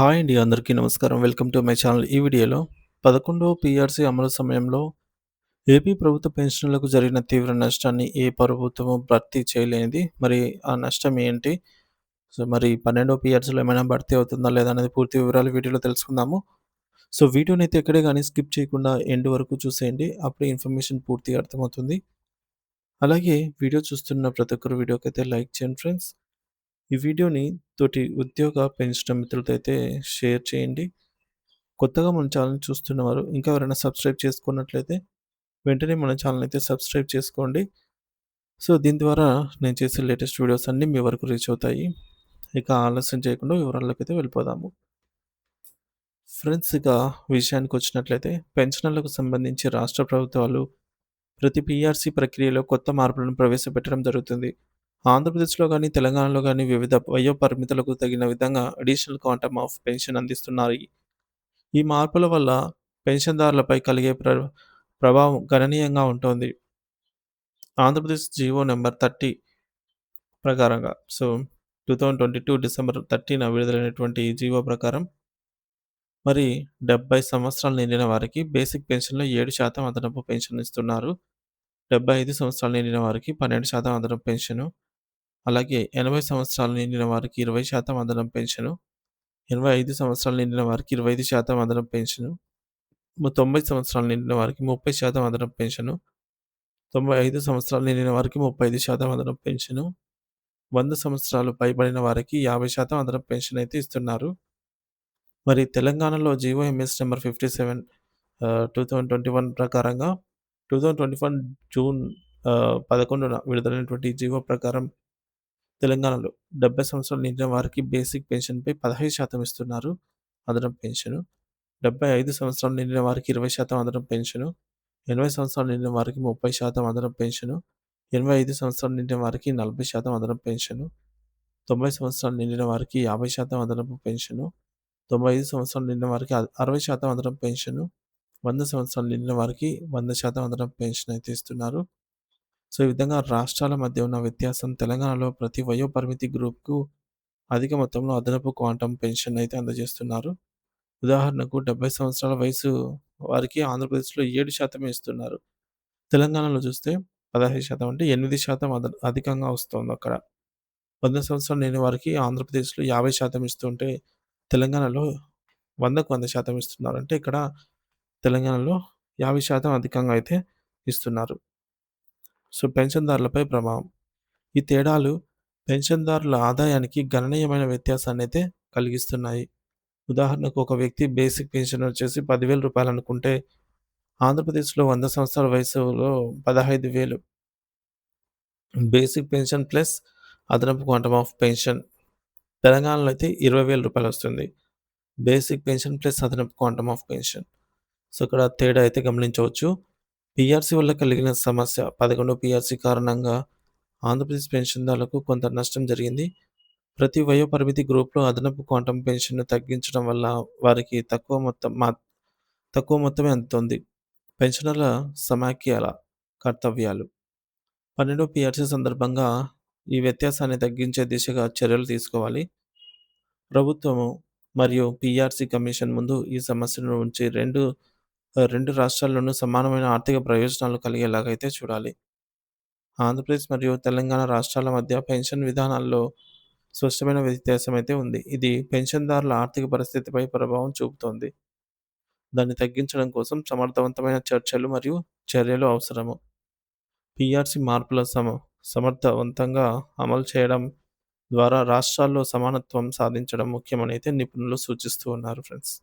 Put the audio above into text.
Hi అండి అందరికీ నమస్కారం. Welcome to my channel. ఈ వీడియోలో పదకొండవ పిఆర్సీ అమలు సమయంలో ఏపీ ప్రభుత్వ పెన్షన్లకు జరిగిన తీవ్ర నష్టాన్ని ఏ ప్రభుత్వము భర్తీ చేయలేనిది? మరి ఆ నష్టం ఏంటి? సో మరి పన్నెండవ పీఆర్సీలో ఏమైనా భర్తీ అవుతుందా లేదా అనేది పూర్తి వివరాలు వీడియోలో తెలుసుకుందాము. సో వీడియోని అయితే ఎక్కడే కానీ స్కిప్ చేయకుండా ఎండ్ వరకు చూసేయండి. అప్పుడే ఇన్ఫర్మేషన్ పూర్తిగా అర్థమవుతుంది. అలాగే వీడియో చూస్తున్న ప్రతి ఒక్కరు వీడియోకి అయితే లైక్ చేయండి ఫ్రెండ్స్. ఈ వీడియోని తోటి ఉద్యోగ పెన్షన్ మిత్రులతో అయితే షేర్ చేయండి. కొత్తగా మన ఛానల్ చూస్తున్నవారు ఇంకా ఎవరైనా సబ్స్క్రైబ్ చేసుకున్నట్లయితే వెంటనే మన ఛానల్ అయితే సబ్స్క్రైబ్ చేసుకోండి. సో దీని ద్వారా నేను చేసే లేటెస్ట్ వీడియోస్ అన్నీ మీ వరకు రీచ్ అవుతాయి. ఇక ఆలస్యం చేయకుండా వివరాల్లోకి అయితే వెళ్ళిపోదాము. ఫ్రెండ్స్ ఇక విషయానికి వచ్చినట్లయితే పెన్షనర్లకు సంబంధించి రాష్ట్ర ప్రభుత్వాలు ప్రతి పిఆర్సీ ప్రక్రియలో కొత్త మార్పులను ప్రవేశపెట్టడం జరుగుతుంది. ఆంధ్రప్రదేశ్లో కానీ తెలంగాణలో కానీ వివిధ వయో పరిమితులకు తగిన విధంగా అడిషనల్ క్వాంటమ్ ఆఫ్ పెన్షన్ అందిస్తున్నారు. ఈ మార్పుల వల్ల పెన్షన్దారులపై కలిగే ప్ర ప్రభావం గణనీయంగా ఉంటుంది. ఆంధ్రప్రదేశ్ జీవో నెంబర్ థర్టీ ప్రకారంగా so two thousand twenty two December thirteen విడుదలైనటువంటి ఈ జీవో ప్రకారం మరి డెబ్బై సంవత్సరాలు నిండిన వారికి బేసిక్ పెన్షన్లో ఏడు శాతం అదనపు పెన్షన్ ఇస్తున్నారు. డెబ్బై ఐదు సంవత్సరాలు నిండిన వారికి పన్నెండు శాతం అదనపు పెన్షను అలాగే ఎనభై సంవత్సరాలు నిండిన వారికి ఇరవై శాతం అదనం పెన్షను ఎనభై ఐదు సంవత్సరాలు నిండిన వారికి ఇరవై ఐదు శాతం అదనం పెన్షను తొంభై సంవత్సరాలు నిండిన వారికి ముప్పై శాతం అదనం పెన్షను తొంభై ఐదు సంవత్సరాలు నిండిన వారికి ముప్పై ఐదు శాతం అదనం పెన్షను వంద సంవత్సరాలు పైబడిన వారికి యాభై శాతం అదనపు పెన్షన్ అయితే ఇస్తున్నారు. మరి తెలంగాణలో GO MS number fifty seven two thousand twenty one ప్రకారంగా two thousand twenty one June పదకొండున విడుదలైనటువంటి జీవో ప్రకారం తెలంగాణలో డెబ్బై సంవత్సరాలు నిండిన వారికి బేసిక్ పెన్షన్పై పదహైదు శాతం ఇస్తున్నారు అదనపు పెన్షను. డెబ్బై ఐదు సంవత్సరాలు నిండిన వారికి ఇరవై శాతం అదనపు పెన్షను. ఎనభై సంవత్సరాలు నిండిన వారికి ముప్పై శాతం అదనపు పెన్షను. ఎనభై ఐదు సంవత్సరాలు నిండిన వారికి నలభై శాతం అదనపు పెన్షను. తొంభై సంవత్సరాలు నిండిన వారికి యాభై శాతం అదనపు పెన్షను. తొంభై ఐదు సంవత్సరాలు నిండిన వారికి అరవై శాతం అదనపు పెన్షను. వంద సంవత్సరాలు నిండిన వారికి వంద శాతం అదనపు పెన్షన్ అయితే ఇస్తున్నారు. సో ఈ విధంగా రాష్ట్రాల మధ్య ఉన్న వ్యత్యాసం తెలంగాణలో ప్రతి వయో పరిమితి గ్రూప్కు అధిక మొత్తంలో అదనపు క్వాంటమ్ పెన్షన్ అయితే అందజేస్తున్నారు. ఉదాహరణకు డెబ్బై సంవత్సరాల వయసు వారికి ఆంధ్రప్రదేశ్లో ఏడు శాతం ఇస్తున్నారు. తెలంగాణలో చూస్తే పదహైదు శాతం అంటే ఎనిమిది శాతం అద అధికంగా వస్తుంది అక్కడ. వంద సంవత్సరాలు లేని వారికి ఆంధ్రప్రదేశ్లో యాభై శాతం ఇస్తుంటే తెలంగాణలో వందకు వంద శాతం ఇస్తున్నారు. అంటే ఇక్కడ తెలంగాణలో యాభై శాతం అధికంగా అయితే ఇస్తున్నారు. సో పెన్షన్దారులపై ప్రభావం. ఈ తేడాలు పెన్షన్దారుల ఆదాయానికి గణనీయమైన వ్యత్యాసాన్ని అయితే కలిగిస్తున్నాయి. ఉదాహరణకు ఒక వ్యక్తి బేసిక్ పెన్షన్ వచ్చేసి పదివేల రూపాయలు అనుకుంటే ఆంధ్రప్రదేశ్లో వంద సంవత్సరాల వయసులో పదహైదు వేలు. బేసిక్ పెన్షన్ ప్లస్ అదనపు క్వాంటమ్ ఆఫ్ పెన్షన్. తెలంగాణలో అయితే ఇరవై వేల రూపాయలు వస్తుంది. బేసిక్ పెన్షన్ ప్లస్ అదనపు క్వాంటమ్ ఆఫ్ పెన్షన్. సో ఇక్కడ తేడా అయితే గమనించవచ్చు. పీఆర్సీ వల్ల కలిగిన సమస్య పదకొండు పీఆర్సీ కారణంగా ఆంధ్రప్రదేశ్ పెన్షన్దారులకు కొంత నష్టం జరిగింది. ప్రతి వయో పరిమితి గ్రూప్లో అదనపు క్వాంటం పెన్షన్ను తగ్గించడం వల్ల వారికి తక్కువ మొత్తం మా తక్కువ మొత్తమే అందుతుంది. పెన్షనర్ల సమాఖ్యల కర్తవ్యాలు. పన్నెండు పిఆర్సీ సందర్భంగా ఈ వ్యత్యాసాన్ని తగ్గించే దిశగా చర్యలు తీసుకోవాలి. ప్రభుత్వము మరియు పిఆర్సీ కమిషన్ ముందు ఈ సమస్యను ఉంచి రెండు రెండు రాష్ట్రాల్లోనూ సమానమైన ఆర్థిక ప్రయోజనాలు కలిగేలాగైతే చూడాలి. ఆంధ్రప్రదేశ్ మరియు తెలంగాణ రాష్ట్రాల మధ్య పెన్షన్ విధానాల్లో స్పష్టమైన వ్యత్యాసం అయితే ఉంది. ఇది పెన్షన్దారుల ఆర్థిక పరిస్థితిపై ప్రభావం చూపుతోంది. దాన్ని తగ్గించడం కోసం సమర్థవంతమైన చర్చలు మరియు చర్యలు అవసరము. పిఆర్సి మార్పుల సమ సమర్థవంతంగా అమలు చేయడం ద్వారా రాష్ట్రాల్లో సమానత్వం సాధించడం ముఖ్యమనైతే అయితే నిపుణులు సూచిస్తూ ఉన్నారు ఫ్రెండ్స్.